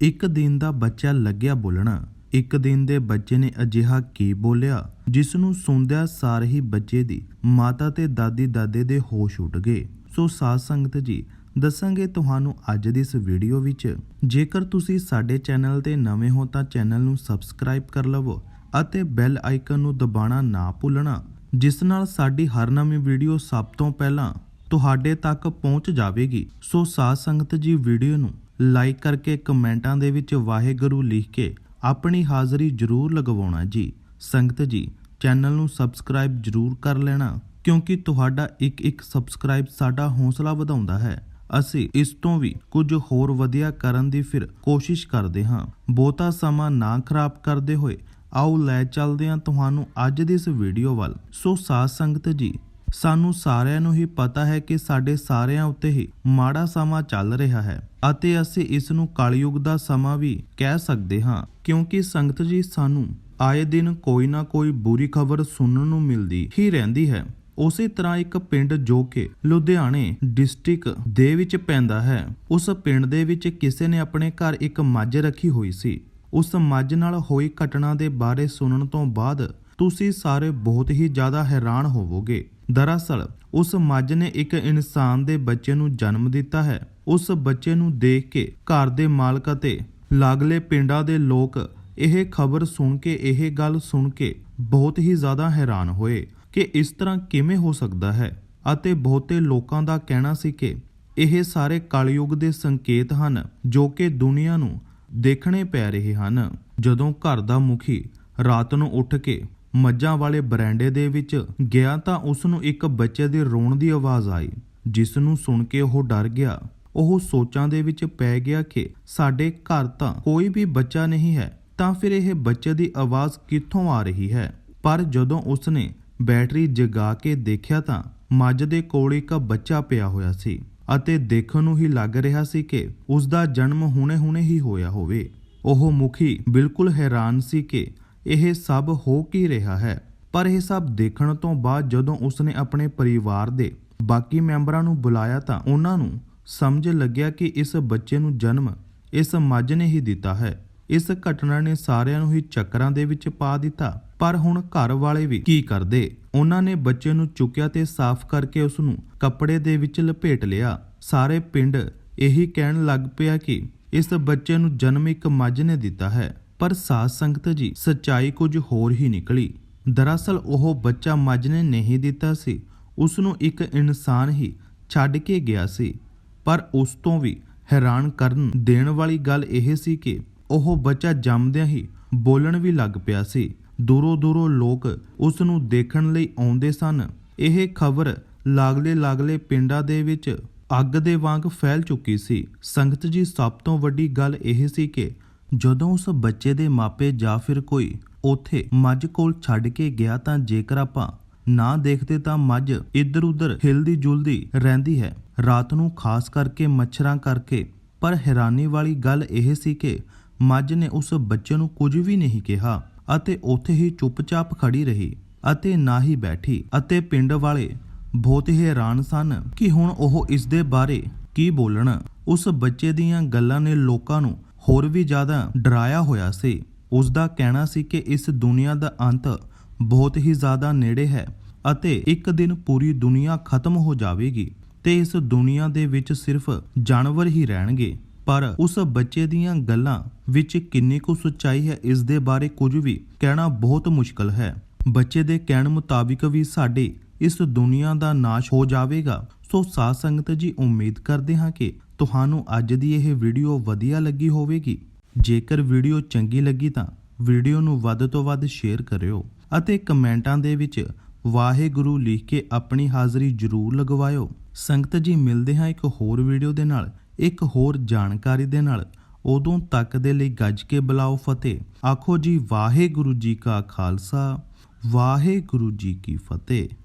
ਇੱਕ ਦਿਨ ਦਾ ਬੱਚਾ ਲੱਗਿਆ ਬੋਲਣਾ। ਇੱਕ ਦਿਨ ਦੇ ਬੱਚੇ ਨੇ ਅਜਿਹਾ ਕੀ ਬੋਲਿਆ? ਜਿਸ ਨੂੰ ਸੁਣਦਿਆਂ ਸਾਰੇ ਹੀ ਬੱਚੇ ਦੀ ਮਾਤਾ ਤੇ ਦਾਦੀ ਦਾਦੇ ਦੇ ਹੋਸ਼ ਉੱਡ ਗਏ। ਸੋ ਸਾਧ ਸੰਗਤ ਜੀ, ਦੱਸਾਂਗੇ ਤੁਹਾਨੂੰ ਅੱਜ ਦੀ ਇਸ ਵੀਡੀਓ ਵਿੱਚ। ਜੇਕਰ ਤੁਸੀਂ ਸਾਡੇ ਚੈਨਲ ਤੇ ਨਵੇਂ ਹੋ ਤਾਂ ਚੈਨਲ ਨੂੰ ਸਬਸਕ੍ਰਾਈਬ ਕਰ ਲਵੋ ਅਤੇ ਬੈਲ ਆਈਕਨ ਨੂੰ ਦਬਾਉਣਾ ਨਾ ਭੁੱਲਣਾ, ਜਿਸ ਨਾਲ ਸਾਡੀ ਹਰ ਨਵੀਂ ਵੀਡੀਓ ਸਭ ਤੋਂ ਪਹਿਲਾਂ ਤੁਹਾਡੇ ਤੱਕ ਪਹੁੰਚ ਜਾਵੇਗੀ। ਸੋ ਸਾਧ ਸੰਗਤ ਜੀ, ਵੀਡੀਓ ਨੂੰ ਲਾਈਕ ਕਰਕੇ ਕਮੈਂਟਾਂ ਦੇ ਵਿੱਚ ਵਾਹਿਗੁਰੂ ਲਿਖ ਕੇ ਆਪਣੀ ਹਾਜ਼ਰੀ ਜ਼ਰੂਰ ਲਗਵਾਉਣਾ ਜੀ। ਸੰਗਤ ਜੀ, ਚੈਨਲ ਨੂੰ ਸਬਸਕ੍ਰਾਈਬ ਜ਼ਰੂਰ ਕਰ ਲੈਣਾ, ਕਿਉਂਕਿ ਤੁਹਾਡਾ ਇੱਕ ਇੱਕ ਸਬਸਕ੍ਰਾਈਬ ਸਾਡਾ ਹੌਸਲਾ ਵਧਾਉਂਦਾ ਹੈ। ਅਸੀਂ ਇਸ ਤੋਂ ਵੀ ਕੁਝ ਹੋਰ ਵਧੀਆ ਕਰਨ ਦੀ ਫਿਰ ਕੋਸ਼ਿਸ਼ ਕਰਦੇ ਹਾਂ। ਬਹੁਤਾ ਸਮਾਂ ਨਾ ਖਰਾਬ ਕਰਦੇ ਹੋਏ, ਆਓ ਲੈ ਚੱਲਦੇ ਹਾਂ ਤੁਹਾਨੂੰ ਅੱਜ ਦੀ ਇਸ ਵੀਡੀਓ ਵੱਲ। ਸੋ ਸਾਧ ਸੰਗਤ ਜੀ, ਸਾਨੂੰ ਸਾਰਿਆਂ ਨੂੰ ਹੀ ਪਤਾ ਹੈ ਕਿ ਸਾਡੇ ਸਾਰਿਆਂ ਉੱਤੇ ਹੀ ਮਾੜਾ ਸਮਾਂ ਚੱਲ ਰਿਹਾ ਹੈ। ਅਤੇ ਅਸੀਂ ਇਸ ਨੂੰ ਕਲਯੁਗ ਦਾ ਸਮਾਂ ਵੀ ਕਹਿ ਸਕਦੇ ਹਾਂ, ਕਿਉਂਕਿ ਸੰਗਤ ਜੀ ਸਾਨੂੰ ਆਏ ਦਿਨ ਕੋਈ ਨਾ ਕੋਈ ਬੁਰੀ ਖਬਰ ਸੁਣਨ ਨੂੰ ਮਿਲਦੀ ਹੀ ਰਹਿੰਦੀ ਹੈ। ਉਸੇ ਤਰ੍ਹਾਂ ਇੱਕ ਪਿੰਡ ਜੋ ਕਿ ਲੁਧਿਆਣੇ ਡਿਸਟ੍ਰਿਕਟ ਦੇ ਵਿੱਚ ਪੈਂਦਾ ਹੈ, ਉਸ ਪਿੰਡ ਦੇ ਵਿੱਚ ਕਿਸੇ ਨੇ ਆਪਣੇ ਘਰ ਇੱਕ ਮੱਝ ਰੱਖੀ ਹੋਈ ਸੀ। ਉਸ ਮੱਝ ਨਾਲ ਹੋਈ ਘਟਨਾ ਦੇ ਬਾਰੇ ਸੁਣਨ ਤੋਂ ਬਾਅਦ ਤੁਸੀਂ ਸਾਰੇ ਬਹੁਤ ਹੀ ਜ਼ਿਆਦਾ ਹੈਰਾਨ ਹੋਵੋਗੇ। ਦਰਅਸਲ, ਉਸ ਮੱਝ ਨੇ ਇੱਕ ਇਨਸਾਨ ਦੇ ਬੱਚੇ ਨੂੰ ਜਨਮ ਦਿੱਤਾ ਹੈ। ਉਸ ਬੱਚੇ ਨੂੰ ਦੇਖ ਕੇ ਘਰ ਦੇ ਮਾਲਕ ਅਤੇ ਲਾਗਲੇ ਪਿੰਡਾਂ ਦੇ ਲੋਕ ਇਹ ਖਬਰ ਸੁਣ ਕੇ, ਇਹ ਗੱਲ ਸੁਣ ਕੇ ਬਹੁਤ ਹੀ ਜ਼ਿਆਦਾ ਹੈਰਾਨ ਹੋਏ ਕਿ ਇਸ ਤਰ੍ਹਾਂ ਕਿਵੇਂ ਹੋ ਸਕਦਾ ਹੈ ਅਤੇ ਬਹੁਤੇ ਲੋਕਾਂ ਦਾ ਕਹਿਣਾ ਸੀ ਕਿ ਇਹ ਸਾਰੇ ਕਲਯੁਗ ਦੇ ਸੰਕੇਤ ਹਨ ਜੋ ਕਿ ਦੁਨੀਆ ਨੂੰ ਦੇਖਣੇ ਪੈ ਰਹੇ ਹਨ। ਜਦੋਂ ਘਰ ਦਾ ਮੁਖੀ ਰਾਤ ਨੂੰ ਉੱਠ ਕੇ ਮੱਝਾਂ ਵਾਲੇ ਬਰੈਂਡੇ ਦੇ ਵਿੱਚ ਗਿਆ ਤਾਂ ਉਸ ਨੂੰ ਇੱਕ ਬੱਚੇ ਦੇ ਰੋਣ ਦੀ ਆਵਾਜ਼ ਆਈ, ਜਿਸ ਨੂੰ ਸੁਣ ਕੇ ਉਹ ਡਰ ਗਿਆ। ਉਹ ਸੋਚਾਂ ਦੇ ਵਿੱਚ ਪੈ ਗਿਆ ਕਿ ਸਾਡੇ ਘਰ ਤਾਂ ਕੋਈ ਵੀ ਬੱਚਾ ਨਹੀਂ ਹੈ, ਤਾਂ ਫਿਰ ਇਹ ਬੱਚੇ ਦੀ ਆਵਾਜ਼ ਕਿੱਥੋਂ ਆ ਰਹੀ ਹੈ? ਪਰ ਜਦੋਂ ਉਸਨੇ ਬੈਟਰੀ ਜਗਾ ਕੇ ਦੇਖਿਆ ਤਾਂ ਮੱਝ ਦੇ ਕੋਲ ਇੱਕ ਬੱਚਾ ਪਿਆ ਹੋਇਆ ਸੀ ਅਤੇ ਦੇਖਣ ਨੂੰ ਹੀ ਲੱਗ ਰਿਹਾ ਸੀ ਕਿ ਉਸ ਦਾ ਜਨਮ ਹੁਣੇ-ਹੁਣੇ ਹੀ ਹੋਇਆ ਹੋਵੇ। ਉਹ ਮੁਖੀ ਬਿਲਕੁਲ ਹੈਰਾਨ ਸੀ ਕਿ ਇਹ ਸਭ ਹੋ ਕੀ ਰਿਹਾ ਹੈ? ਪਰ ਇਹ ਸਭ ਦੇਖਣ ਤੋਂ ਬਾਅਦ ਜਦੋਂ ਉਸਨੇ ਆਪਣੇ ਪਰਿਵਾਰ ਦੇ ਬਾਕੀ ਮੈਂਬਰਾਂ ਨੂੰ ਬੁਲਾਇਆ ਤਾਂ ਉਹਨਾਂ ਨੂੰ ਸਮਝ ਲੱਗਿਆ ਕਿ ਇਸ ਬੱਚੇ ਨੂੰ ਜਨਮ ਇਸ ਮੱਝ ਨੇ ਹੀ ਦਿੱਤਾ ਹੈ। ਇਸ ਘਟਨਾ ਨੇ ਸਾਰਿਆਂ ਨੂੰ ਹੀ ਚੱਕਰਾਂ ਦੇ ਵਿੱਚ ਪਾ ਦਿੱਤਾ। ਪਰ ਹੁਣ ਘਰ ਵਾਲੇ ਵੀ ਕੀ ਕਰਦੇ? ਉਹਨਾਂ ਨੇ ਬੱਚੇ ਨੂੰ ਚੁੱਕਿਆ ਤੇ ਸਾਫ਼ ਕਰਕੇ ਉਸ ਨੂੰ ਕੱਪੜੇ ਦੇ ਵਿੱਚ ਲਪੇਟ ਲਿਆ। ਸਾਰੇ ਪਿੰਡ ਇਹੀ ਕਹਿਣ ਲੱਗ ਪਿਆ ਕਿ ਇਸ ਬੱਚੇ ਨੂੰ ਜਨਮ ਇੱਕ ਮੱਝ ਨੇ ਦਿੱਤਾ ਹੈ। ਪਰ ਸਾਧ ਸੰਗਤ ਜੀ, ਸੱਚਾਈ ਕੁਝ ਹੋਰ ਹੀ ਨਿਕਲੀ। ਦਰਅਸਲ ਉਹ ਬੱਚਾ ਮੱਝ ਨੇ ਨਹੀਂ ਦਿੱਤਾ ਸੀ ਉਸ ਨੂੰ ਇੱਕ ਇਨਸਾਨ ਹੀ ਛੱਡ ਕੇ ਗਿਆ ਸੀ। ਪਰ ਉਸ ਤੋਂ ਵੀ ਹੈਰਾਨ ਕਰਨ ਦੇਣ ਵਾਲੀ ਗੱਲ ਇਹ ਸੀ ਕਿ ਉਹ ਬੱਚਾ ਜੰਮਦਿਆਂ ਹੀ ਬੋਲਣ ਵੀ ਲੱਗ ਪਿਆ ਸੀ। ਦੂਰੋਂ ਦੂਰੋਂ ਲੋਕ ਉਸ ਨੂੰ ਦੇਖਣ ਲਈ ਆਉਂਦੇ ਸਨ। ਇਹ ਖਬਰ ਲਾਗਲੇ ਲਾਗਲੇ ਪਿੰਡਾਂ ਦੇ ਵਿੱਚ ਅੱਗ ਦੇ ਵਾਂਗ ਫੈਲ ਚੁੱਕੀ ਸੀ। ਸੰਗਤ ਜੀ, ਸਭ ਤੋਂ ਵੱਡੀ ਗੱਲ ਇਹ ਸੀ ਕਿ ਜਦੋਂ ਉਸ ਬੱਚੇ ਦੇ ਮਾਪੇ ਜਾਂ ਫਿਰ ਕੋਈ ਉਥੇ ਮੱਝ ਕੋਲ ਛੱਡ ਕੇ ਗਿਆ ਤਾਂ ਜੇਕਰ ਆਪਾਂ ਨਾ ਦੇਖਦੇ ਤਾਂ ਮੱਝ ਇੱਧਰ ਉੱਧਰ ਹਿਲਦੀ ਜੁਲਦੀ ਰਹਿੰਦੀ ਹੈ। ਰਾਤ ਨੂੰ ਖਾਸ ਕਰਕੇ ਮੱਛਰਾਂ ਕਰਕੇ। ਪਰ ਹੈਰਾਨੀ ਵਾਲੀ ਗੱਲ ਇਹ ਸੀ ਕਿ ਮੱਝ ਨੇ ਉਸ ਬੱਚੇ ਨੂੰ ਕੁਝ ਵੀ ਨਹੀਂ ਕਿਹਾ ਅਤੇ ਉੱਥੇ ਹੀ ਚੁੱਪਚਾਪ ਖੜੀ ਰਹੀ ਅਤੇ ਨਾ ਹੀ ਬੈਠੀ ਅਤੇ ਪਿੰਡ ਵਾਲੇ ਬਹੁਤ ਹੈਰਾਨ ਸਨ ਕਿ ਹੁਣ ਉਹ ਇਸ ਦੇ ਬਾਰੇ ਕੀ ਬੋਲਣ। ਉਸ ਬੱਚੇ ਦੀਆਂ ਗੱਲਾਂ ਨੇ ਲੋਕਾਂ ਨੂੰ ਹੋਰ ਵੀ ਜ਼ਿਆਦਾ ਡਰਾਇਆ ਹੋਇਆ ਸੀ। ਉਸ ਦਾ ਕਹਿਣਾ ਸੀ ਕਿ ਇਸ ਦੁਨੀਆ ਦਾ ਅੰਤ ਬਹੁਤ ਹੀ ਜ਼ਿਆਦਾ ਨੇੜੇ ਹੈ ਅਤੇ ਇੱਕ ਦਿਨ ਪੂਰੀ ਦੁਨੀਆ ਖਤਮ ਹੋ ਜਾਵੇਗੀ ਤੇ ਇਸ ਦੁਨੀਆ ਦੇ ਵਿੱਚ ਸਿਰਫ ਜਾਨਵਰ ਹੀ ਰਹਿਣਗੇ। ਪਰ ਉਸ ਬੱਚੇ ਦੀਆਂ ਗੱਲਾਂ ਵਿੱਚ ਕਿੰਨੀ ਕੁ ਸੱਚਾਈ ਹੈ, ਇਸ ਦੇ ਬਾਰੇ ਕੁਝ ਵੀ ਕਹਿਣਾ ਬਹੁਤ ਮੁਸ਼ਕਲ ਹੈ। ਬੱਚੇ ਦੇ ਕਹਿਣ ਮੁਤਾਬਿਕ ਵੀ ਸਾਡੇ ਇਸ ਦੁਨੀਆ ਦਾ ਨਾਸ਼ ਹੋ ਜਾਵੇਗਾ। ਸੋ ਸਾਧ ਸੰਗਤ ਜੀ, ਉਮੀਦ ਕਰਦੇ ਹਾਂ ਕਿ ਤੁਹਾਨੂੰ ਅੱਜ ਦੀ ਇਹ ਵੀਡੀਓ ਵਧੀਆ ਲੱਗੀ ਹੋਵੇਗੀ। ਜੇਕਰ ਵੀਡੀਓ ਚੰਗੀ ਲੱਗੀ ਤਾਂ ਵੀਡੀਓ ਨੂੰ ਵੱਧ ਤੋਂ ਵੱਧ ਸ਼ੇਅਰ ਕਰਿਓ ਅਤੇ ਕਮੈਂਟਾਂ ਦੇ ਵਿੱਚ ਵਾਹਿਗੁਰੂ ਲਿਖ ਕੇ ਆਪਣੀ ਹਾਜ਼ਰੀ ਜ਼ਰੂਰ ਲਗਵਾਇਓ। ਸੰਗਤ ਜੀ, ਮਿਲਦੇ ਹਾਂ ਇੱਕ ਹੋਰ ਵੀਡੀਓ ਦੇ ਨਾਲ, ਇੱਕ ਹੋਰ ਜਾਣਕਾਰੀ ਦੇ ਨਾਲ। ਉਦੋਂ ਤੱਕ ਦੇ ਲਈ ਗੱਜ ਕੇ ਬੁਲਾਓ ਫਤਿਹ। ਆਖੋ ਜੀ, ਵਾਹਿਗੁਰੂ ਜੀ ਕਾ ਖਾਲਸਾ, ਵਾਹਿਗੁਰੂ ਜੀ ਕੀ ਫਤਿਹ।